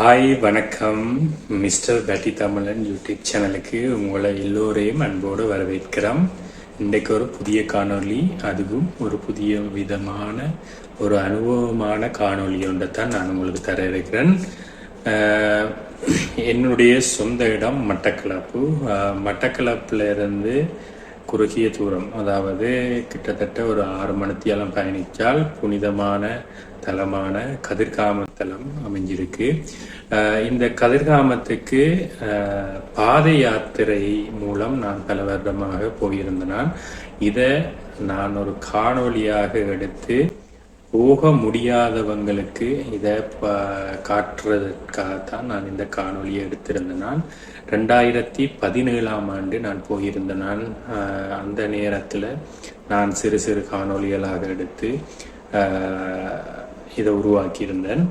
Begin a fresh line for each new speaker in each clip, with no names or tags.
Hi வணக்கம். Mister பேட்டி தமிழன் யூடியூப் சேனலுக்கு உங்களை எல்லோரையும் அன்போடு வரவேற்கிறோம். இன்றைக்கு ஒரு புதிய காணொளி அதுவும் ஒரு புதிய விதமான ஒரு அனுபவமான காணொளி ஒன்றை தான் நான் உங்களுக்கு தர இருக்கிறேன். என்னுடைய சொந்த இடம் மட்டக்களப்பு. மட்டக்களப்பில் மட்டக்களப்புல இருந்து குறுகிய தூரம் அதாவது கிட்டத்தட்ட ஒரு ஆறு மணித்தியாலம் பயணித்தால் புனிதமான தலமான கதிர்காம தலம் அமைஞ்சிருக்கு இந்த கதிர்காமத்துக்கு பாத யாத்திரை மூலம் நான் பல வருடமாக போயிருந்தேன். இதை நான் ஒரு காணொளியாக எடுத்து போக முடியாதவங்களுக்கு இதை ப காட்டுறதுக்காகத்தான் நான் இந்த காணொலியை எடுத்திருந்தேன். நான் ரெண்டாயிரத்தி பதினேழாம் ஆண்டு நான் போயிருந்தேன். நான் அந்த நேரத்தில் நான் சிறு சிறு காணொளிகளாக எடுத்து ஆஹ், இதை உருவாக்கியிருந்தேன்.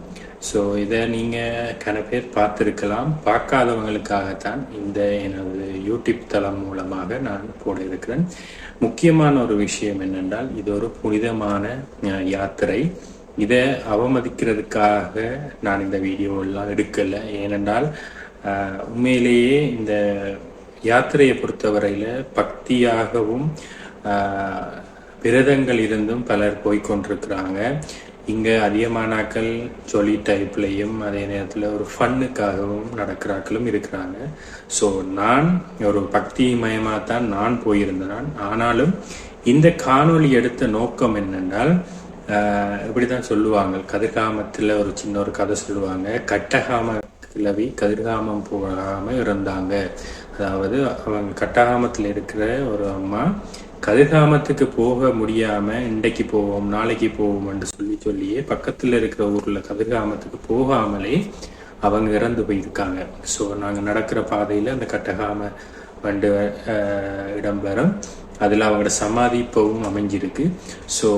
ஸோ இதை நீங்கள் கன பேர் பார்த்துருக்கலாம். பார்க்காதவங்களுக்காகத்தான் இந்த எனது யூடியூப் தளம் மூலமாக நான் போட இருக்கிறேன் முக்கியமான ஒரு விஷயம் என்னென்றால் இது ஒரு புனிதமான யாத்திரை. இதை அவமதிக்கிறதுக்காக நான் இந்த வீடியோ எல்லாம் ஏனென்றால் உண்மையிலேயே இந்த யாத்திரையை பொறுத்தவரையில் பக்தியாகவும் விரதங்கள் இருந்தும் பலர் போய்க்கொண்டிருக்கிறாங்க. இங்க அதிகமானாக்கள் ஜொலி டைப்லையும் அதே நேரத்தில் ஒரு ஃபன்னுக்காகவும் நடக்கிறாக்களும் இருக்கிறாங்க. ஸோ நான் ஒரு பக்தி மயமாக தான் நான் போயிருந்தேன். ஆனாலும் இந்த காணொளி எடுத்த நோக்கம் என்னென்றால் ஆஹ், இப்படிதான் சொல்லுவாங்க. கதிர்காமத்தில் ஒரு சின்ன ஒரு கதை சொல்லுவாங்க. கட்டகாம கிளவி கதிர்காமம் போகாம இருந்தாங்க. அதாவது அவங்க கட்டகாமத்தில் இருக்கிற ஒரு அம்மா கதிர்காமத்துக்கு போக முடியாம இன்றைக்கு போவோம் நாளைக்கு போவோம்னு சொல்லி சொல்லியே பக்கத்துல இருக்கிற ஊர்ல கதிர்காமத்துக்கு போகாமலே அவங்க இறந்து போயிருக்காங்க. ஸோ நாங்கள் நடக்கிற பாதையில அந்த கட்டகாம வண்டு இடம்பெறும். அதில் அவங்களோட சமாதி இப்பவும் அமைஞ்சிருக்கு. ஸோ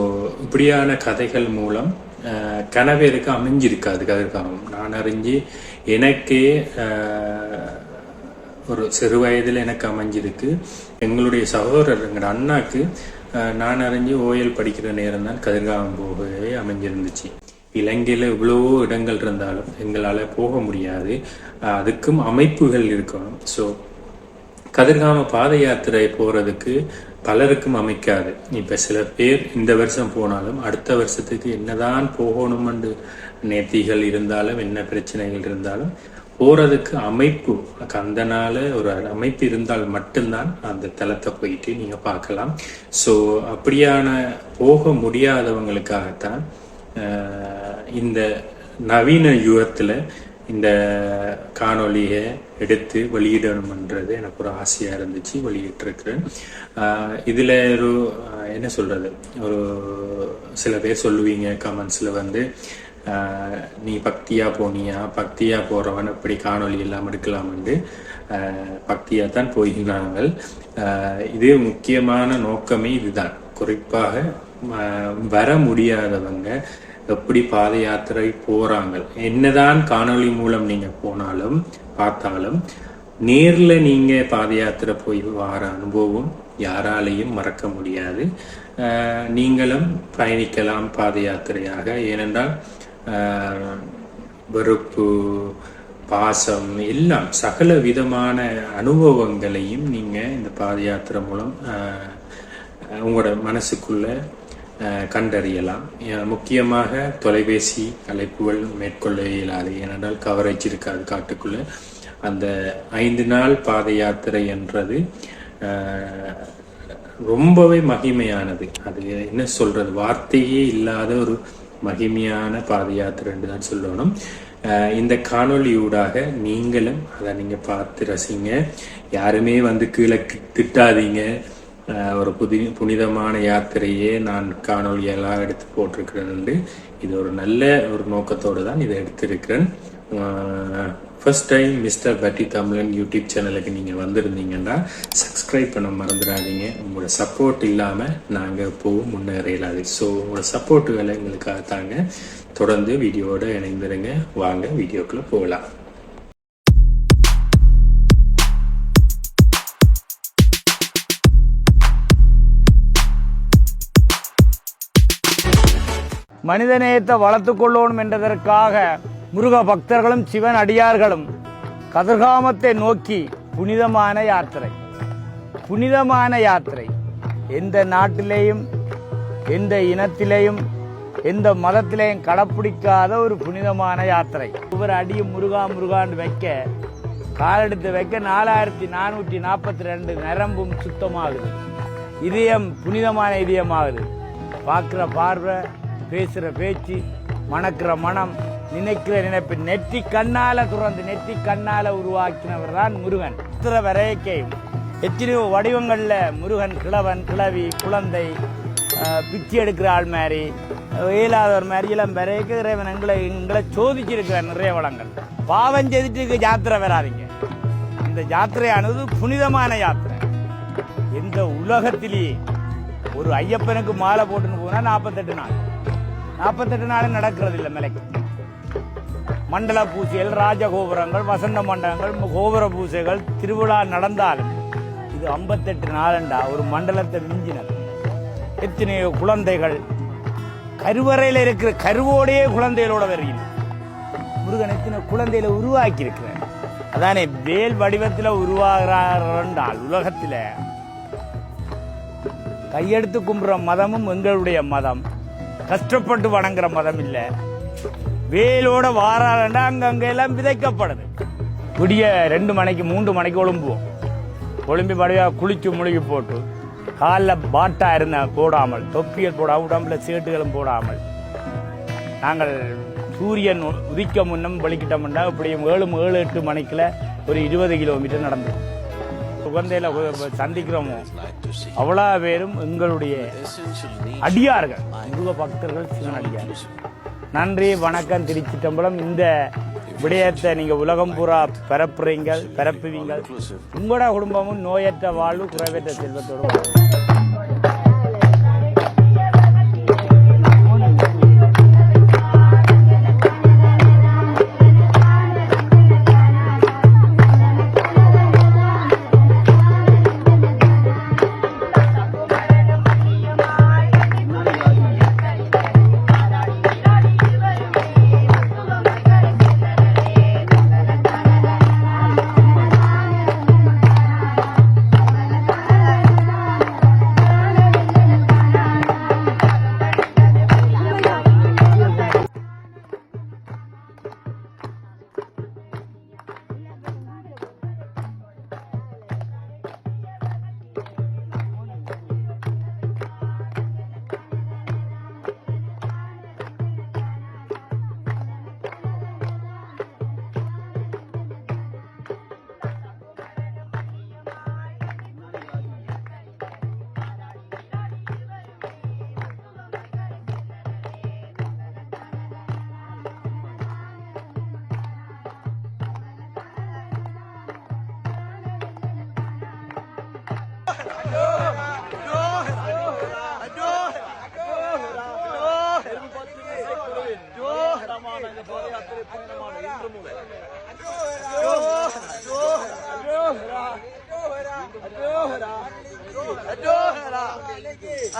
இப்படியான கதைகள் மூலம் கனவேருக்கு அமைஞ்சிருக்காது கதிர்காமம். நான் அறிஞ்சு எனக்கே ஒரு சிறு வயதில் எனக்கு அமைஞ்சிருக்கு. எங்களுடைய சகோதரர் எங்களோட அண்ணாக்கு நான் அறிஞ்சு ஓயல் படிக்கிற நேரம் தான் கதிர்காலம் போகவே அமைஞ்சிருந்துச்சு. இலங்கையில் இவ்வளவோ இடங்கள் இருந்தாலும் எங்களால் போக முடியாது. அதுக்கும் அமைப்புகள் இருக்கணும். ஸோ கதிர்காம பாத யாத்திரை போறதுக்கு பலருக்கும் அமைக்காது. இப்ப சில பேர் இந்த வருஷம் போனாலும் அடுத்த வருஷத்துக்கு என்னதான் போகணும்னு நேர்த்திகள் இருந்தாலும் என்ன பிரச்சனைகள் இருந்தாலும் போறதுக்கு அமைப்பு அந்த ஒரு அமைப்பு இருந்தால் மட்டும்தான் அந்த தலத்தை போயிட்டு நீங்க பார்க்கலாம். ஸோ அப்படியான போக முடியாதவங்களுக்காகத்தான் இந்த நவீன யுகத்துல இந்த காணொலியை எடுத்து வெளியிடணும்ன்றது எனக்கு ஒரு ஆசையா இருந்துச்சு வெளியிட்டிருக்கிறேன். ஆஹ் இதுல ஒரு என்ன சொல்றது? ஒரு சில பேர் சொல்லுவீங்க கமெண்ட்ஸ்ல வந்து நீ பக்தியா போனியா? பக்தியா போறவன் இப்படி காணொளி எல்லாம் எடுக்கலாம் ஆஹ் பக்தியா தான் போகிறார்கள் ஆஹ் இது முக்கியமான நோக்கமே இதுதான். குறிப்பாக வர முடியாதவங்க எப்படி பாத யாத்திரை போறாங்க என்னதான் காணொளி மூலம் நீங்க போனாலும் பார்த்தாலும் நேர்ல நீங்க பாத யாத்திரை போய் வார அனுபவம் யாராலையும் மறக்க முடியாது. நீங்களும் பயணிக்கலாம் பாத யாத்திரையாக. ஏனென்றால் வெறுப்பு பாசம் எல்லாம் சகல விதமான அனுபவங்களையும் நீங்கள் இந்த பாத யாத்திரை மூலம் உங்களோட மனசுக்குள்ள கண்டறியலாம். முக்கியமாக தொலைபேசி அழைப்புகள் மேற்கொள்ள இயலாது ஏனென்றால் கவரேஜ் இருக்காது காட்டுக்குள்ள. அந்த ஐந்து நாள் பாத யாத்திரை என்றது ரொம்பவே மகிமையானது. அது என்ன சொல்றது? வார்த்தையே இல்லாத ஒரு மகிமையான பாத யாத்திரைன்னு தான் சொல்லணும். அஹ், இந்த காணொலியூடாக நீங்களும் அதை நீங்க பார்த்து ரசிங்க யாருமே வந்து கீழே கி- திட்டாதீங்க. ஒரு புதி புனிதமான யாத்திரையே நான் காணொலியெல்லாம் எடுத்து போட்டிருக்கிறேன் இது ஒரு நல்ல ஒரு நோக்கத்தோடு தான் இதை எடுத்திருக்கிறேன். ஃபர்ஸ்ட் டைம் மிஸ்டர் பட்டி தமிழன் யூடியூப் சேனலுக்கு நீங்கள் வந்திருந்தீங்கன்னா சப்ஸ்கிரைப் பண்ண மறந்துடாதீங்க. உங்களோட சப்போர்ட் இல்லாமல் நாங்கள் எப்போவும் முன்னேறையலாது ஸோ உங்களோட வேலை எங்களுக்காக தாங்க. தொடர்ந்து வீடியோவோட இணைந்துருங்க. வாங்க வீடியோக்குள்ளே போகலாம்.
மனிதநேயத்தை வளர்த்து கொள்ளணும் என்றதற்காக முருக பக்தர்களும் சிவன் அடியார்களும் கதிர்காமத்தை நோக்கி புனிதமான யாத்திரை. புனிதமான யாத்திரை. எந்த நாட்டிலேயும் எந்த இனத்திலேயும் எந்த மதத்திலேயும் கடைப்பிடிக்காத ஒரு புனிதமான யாத்திரை. ஒவ்வொரு அடியும் முருகா முருகான்னு வைக்க காலெடுத்து வைக்க நாலாயிரத்தி நானூற்றி நாற்பத்தி ரெண்டு நரம்பும் சுத்தமாகுது. இதயம் புனிதமான இதயமாகுது. பார்க்குற பார்வை பேசுகிற பேச்சு மணக்கிற மனம் நினைக்கிற நினைப்பு. நெற்றி கண்ணால துறந்து நெற்றி கண்ணால உருவாக்கினவர் தான் முருகன். சித்திர வரையக்கையும் எத்தனையோ வடிவங்களில் முருகன் கிழவன் கிழவி குழந்தை பிச்சை எடுக்கிற ஆள் மாதிரி இயலாதவர் மாதிரி எல்லாம் வரைக்கும் இறைவன் எங்களை எங்களை சோதிச்சிருக்கிற நிறைய வளங்கள். பாவம் செய்துட்டு யாத்திரை வராதீங்க. இந்த ஜாத்திரையானது புனிதமான யாத்திரை. எந்த உலகத்திலேயே ஒரு ஐயப்பனுக்கு மாலை போட்டுன்னு போனால் நாற்பத்தெட்டு நாள். நாற்பத்தெட்டு நாள் நடக்கிறது இல்லை மலைக்கு. மண்டல பூசைகள் ராஜகோபுரங்கள் வசந்த மண்டபங்கள் கோபுர பூசைகள் திருவிழா நடந்தாலும் இது ஐம்பத்தெட்டு நாளண்டா ஒரு மண்டலத்தை மிஞ்சினது. எத்தனையோ குழந்தைகள் கருவறையில் இருக்கிற கருவோடையே குழந்தைகளோட வருகிறது முருகன் எத்தனை குழந்தையில உருவாக்கி இருக்கிறார் அதானே வேல் வடிவத்தில் உருவாகிறார் உலகத்தில் கையெடுத்து கும்புற மதமும் எங்களுடைய மதம். கஷ்டப்பட்டு வணங்குற மதம் இல்லை. வேலோட வாராண்டா அங்கங்க எல்லாம் விதைக்கப்படுது. விடிய ரெண்டு மணிக்கு மூன்று மணிக்கு ஒழும்புவோம். ஒழும்பி மடியா குளிச்சு முழுகி போட்டு காலில் பாட்டா இருந்த போடாமல் தொப்பியல் போடாமல் உடம்புல சேட்டுகளும் போடாமல். நாங்கள் சூரியன் உதிக்க முன்னம் வெளிக்கிட்டோம்னா இப்படியும் ஏழு ஏழு எட்டு மணிக்கில் ஒரு இருபது கிலோமீட்டர் நடந்தோம் குழந்தையில சந்திக்கிறோமோ? அவ்வளோ பேரும் எங்களுடைய அடியார்கள் முருக பக்தர்கள் சிவன் அடியார்கள் நன்றி வணக்கம் திருச்சிட்டம்பலம் இந்த விடயத்தை நீங்க உலகம் பூரா பரப்புறீங்க பரப்புவீங்க உங்களோட குடும்பமும் நோயற்ற வாழ்வு குறைவற்ற செல்வத்தோடு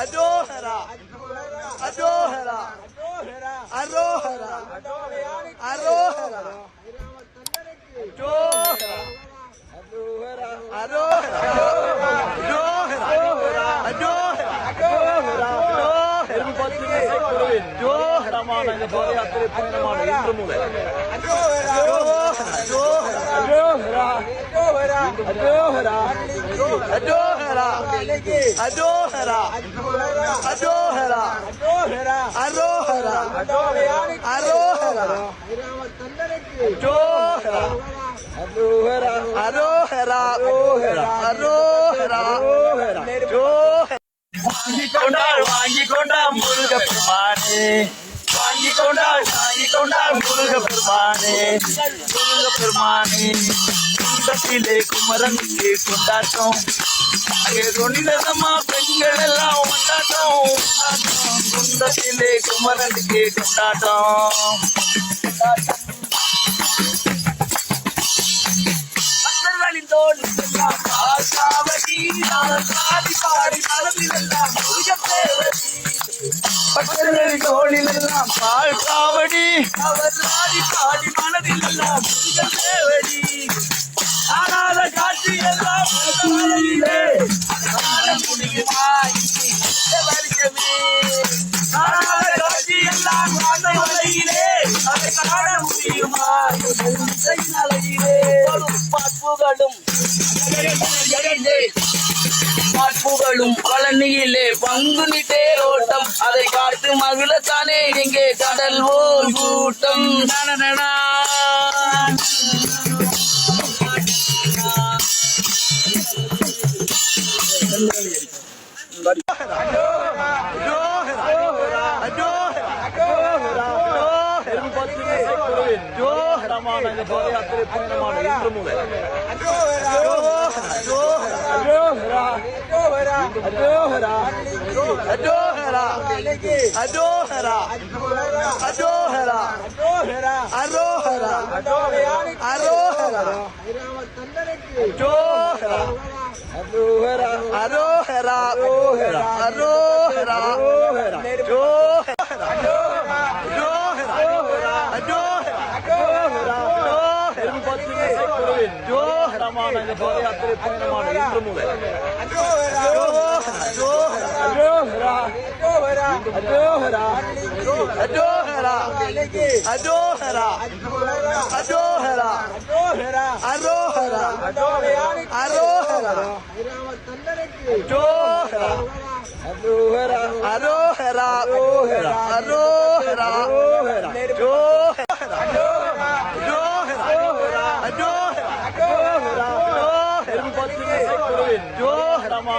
ಅಜೋಹರ ಅಜೋಹರ ಅರೋಹರ ಅರೋಹರ ಜೋಹರ ಅರೋಹರ ಜೋಹರ ಅಜೋಹರ ಅಜೋಹರ ಜೋಹರ ಮಾಡಂಗ ಬೋಧಯಾತ್ರೆ ಪೂರ್ಣ ಮಾಡಿ ಇಂದ್ರ ಮೂಲೆ ಅಜೋಹರ ಅಜೋಹರ ಅಜೋಹರ ಅಜೋಹರ ಅಜೋಹರ கொண்டாள் வாங்கி கொண்டாள் முருக பெருமானே முருக பெருமானே குண்டத்திலே குமரனுக்கு கொண்டாட்டம் அங்கே கொண்டிதமா பெண்கள் எல்லாம் கொண்டாட்டம் கொண்டாட்டம். குண்டத்திலே குமரனுக்கு கொண்டாட்டம் பக்தர்களின் தோல் ஆசாவடி நான் பாடி பெண்கள் எல்லாம் கொண்டாட்டம். பேரடி. பக்தர்களின் தோல் தோளிலெல்லாம் பால் காவடி அவர் ஆடி பாடி மனதிலெல்லாம் தேவடி ஆனால காட்சி எல்லாம் புகழும் பழனியிலே பங்குனி தேரோட்டம் அதை பார்த்து மகிழத்தானே இங்கே கடல் ஓர் கூட்டம். நடனா அரோஹரா அரோஹரா அரோஹரா ஜோஹரா ಅರೋಹರ ಅರೋಹರ ಅರೋಹರ ಅರೋಹರ ಜೋಹರ ಮಾಡೋ ಯಾತ್ರೆ ಪಯಣ ಮಾಡೋ ಇಂದ್ರ ಮೂಲ முடியுமா இனி இந்த வருஷமே காணாத காட்சி எல்லாம் மலையிலே அதை காண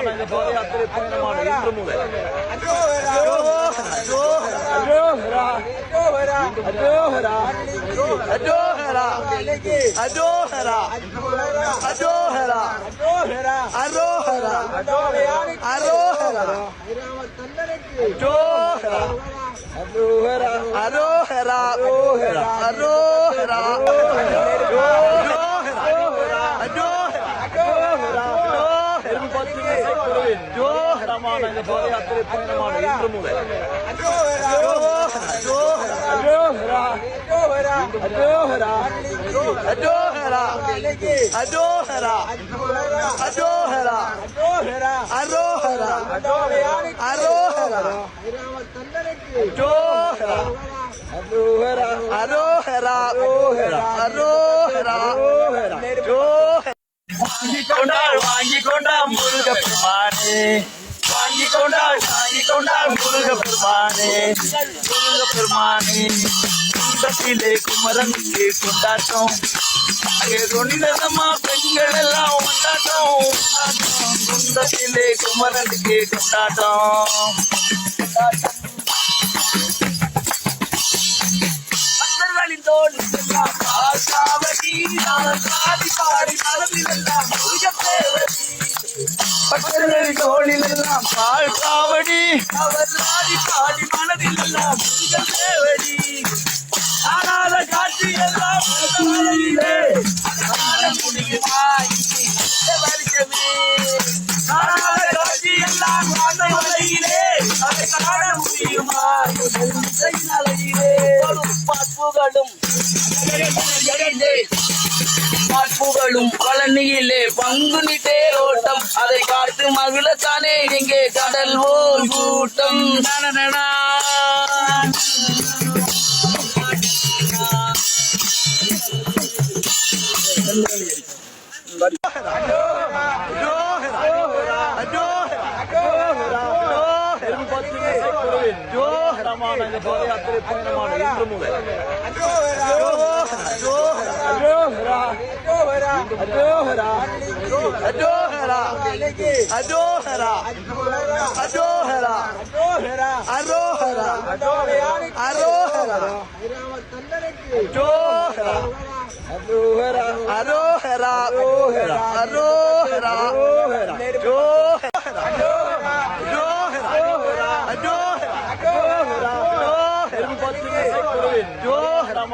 மகிழத்தானே இங்கே ஓர் கூட்டம் நனநனா. வாங்கி கொண்டாள் வாங்கி கொண்டாள் முருக பெருமானே வாங்கி கொண்டாள் வாங்கி கொண்டாள் முருக பெருமானே முருக பெருமானே குண்டத்திலே குமரனுக்கு கொண்டாட்டம். அங்கே பெண்கள் எல்லாம் கொண்டாட்டம். குண்டத்திலே குமரனுக்கு கொண்டாட்டம். தோல் எல்லாம் ஆசாவடி நான் பாடி பாடி நடந்திலெல்லாம் பக்தர்களின் தோளில் எல்லாம் பால் காவடி. அவர் ஆடி பாடி மனதில் எல்லாம் தேவடி. ஆனால காட்சி எல்லாம் முடியுமா காட்சி எல்லாம் அதை காண முடியுமா பாட்புகளும் பாட்புகளும் பழனியிலே பங்குனி தேரோட்டம் அதை காட்டு மகிழத்தானே இங்கே கடல் ஓர் கூட்டம். أدوهرا أدوهرا أدوهرا أدوهرا أروهرا أروهرا أدوهرا أروهرا أروهرا أروهرا أروهرا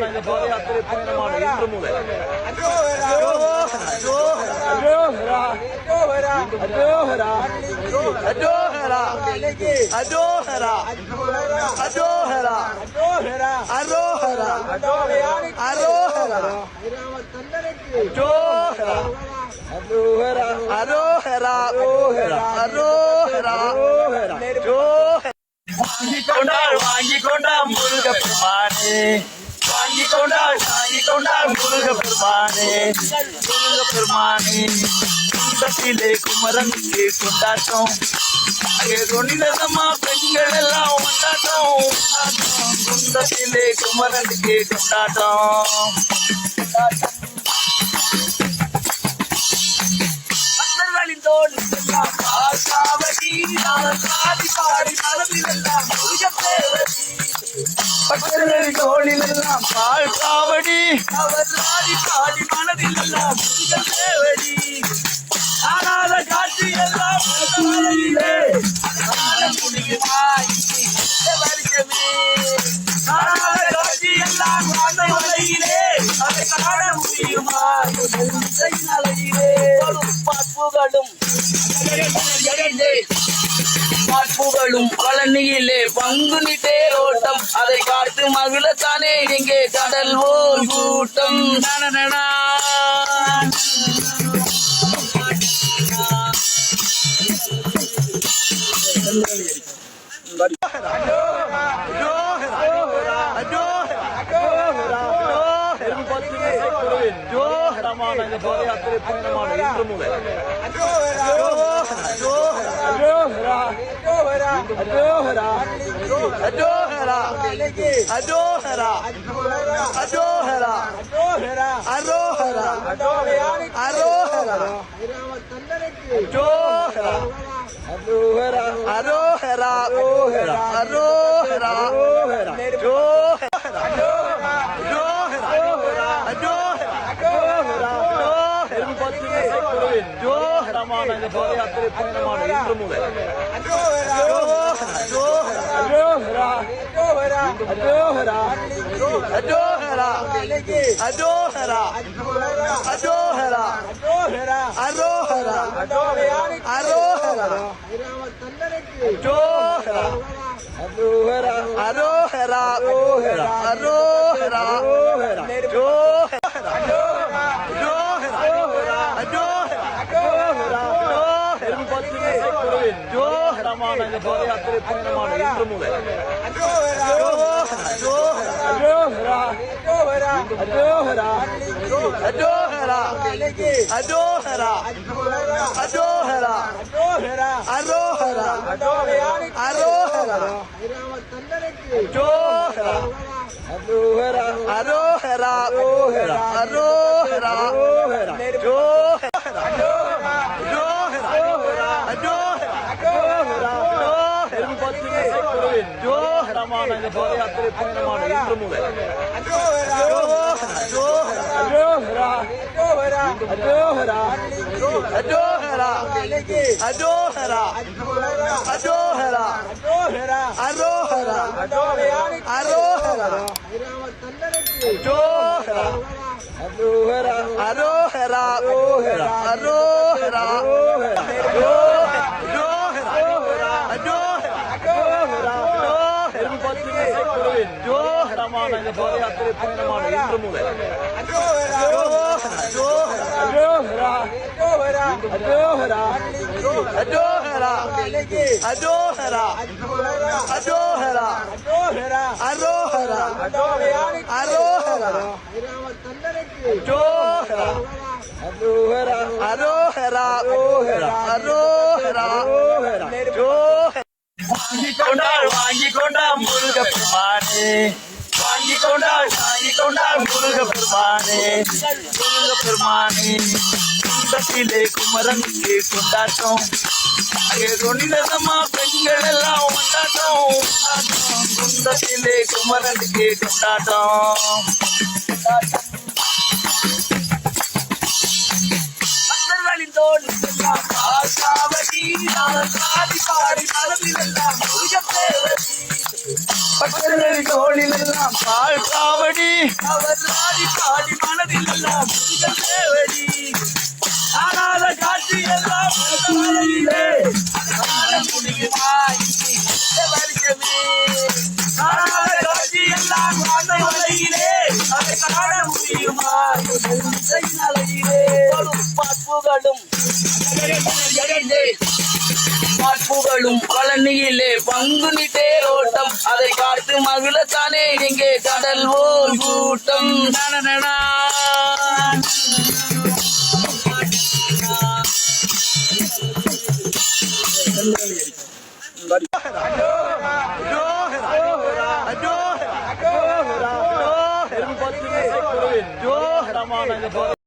நனநனா. வாங்கி கொண்டாள் வாங்கி கொண்டாள் முருக பெருமானே வாங்கி கொண்டாள் வாங்கி கொண்டாள் முருக பெருமானே முருக பெருமானே குண்டத்திலே குமரனுக்கு கொண்டாட்டம். அங்கே கொண்டிதமா பெண்கள் எல்லாம் கொண்டாட்டம். கொண்டாட்டம். குண்டத்திலே குமரனுக்கு கொண்டாட்டம். தோல் எல்லாம் பாசாவடி நான் பாடி பாடி எல்லாம் பால் காவடி. அவர் ஆடி பாடி மனதில் எல்லாம் தேவடி. ஆனாத காட்சி எல்லாம் முடியுமா வருஷமே காட்சி எல்லாம் அந்த அதை காண மாற்புகளும் பழனியிலே பங்குனி தேரோட்டம் அதை காத்து மகிழத்தானே இங்கே கடல் ஓர் கூட்டம் ஜோஹரமான இந்த பாதயாத்திரை புனிதமான இன்று முதல் Joe! பயணமான இந்த பாதயாத்திரை பயணமான இன்று முதல் அரோஹரா அரோஹரா அரோஹரா அரோஹரா பாத யாத்திரை பயணமான இன்று முதல் ஜோஹரமான இந்த பாத யாத்திரை பயணமான இன்று முதல் ஜோஹரமான இந்த பாத யாத்திரை பயணமான இன்று முதல். வாங்கி கொண்டாள் வாங்கி கொண்டாள் முருக பெருமானே வாங்கி கொண்டாள் வாங்கி கொண்டாள் முருக பெருமானே முருக பெருமானே குண்டத்திலே குமரனுக்கு கொண்டாட்டம். அங்கே கொண்டதமா பெண்கள் எல்லாம் கொண்டாட்டம். குண்டத்திலே குமரனுக்கு கொண்டாட்டம். தோல் எல்லாம் பாடி பாடி மனதில் பக்தர்களின் தோளில் எல்லாம் பால் காவடி. அவர் ஆடி பாடி மனதில் எல்லாம் முருகப்பேரடி ஆனாத காட்சி எல்லாம் முடியுமா வருஷமே காணாத காட்சி எல்லாம் வரையிலே அதை காண முடியுமா? இசையினாலேயே பாட்புகளும். மக்களும் பழனியிலே பங்குனி தேரோட்டம் அதை பார்த்து மகிழத்தானே எங்கே கடல் ஓர் கூட்டம் நனநனா. ஜோஹரமான இந்த பாத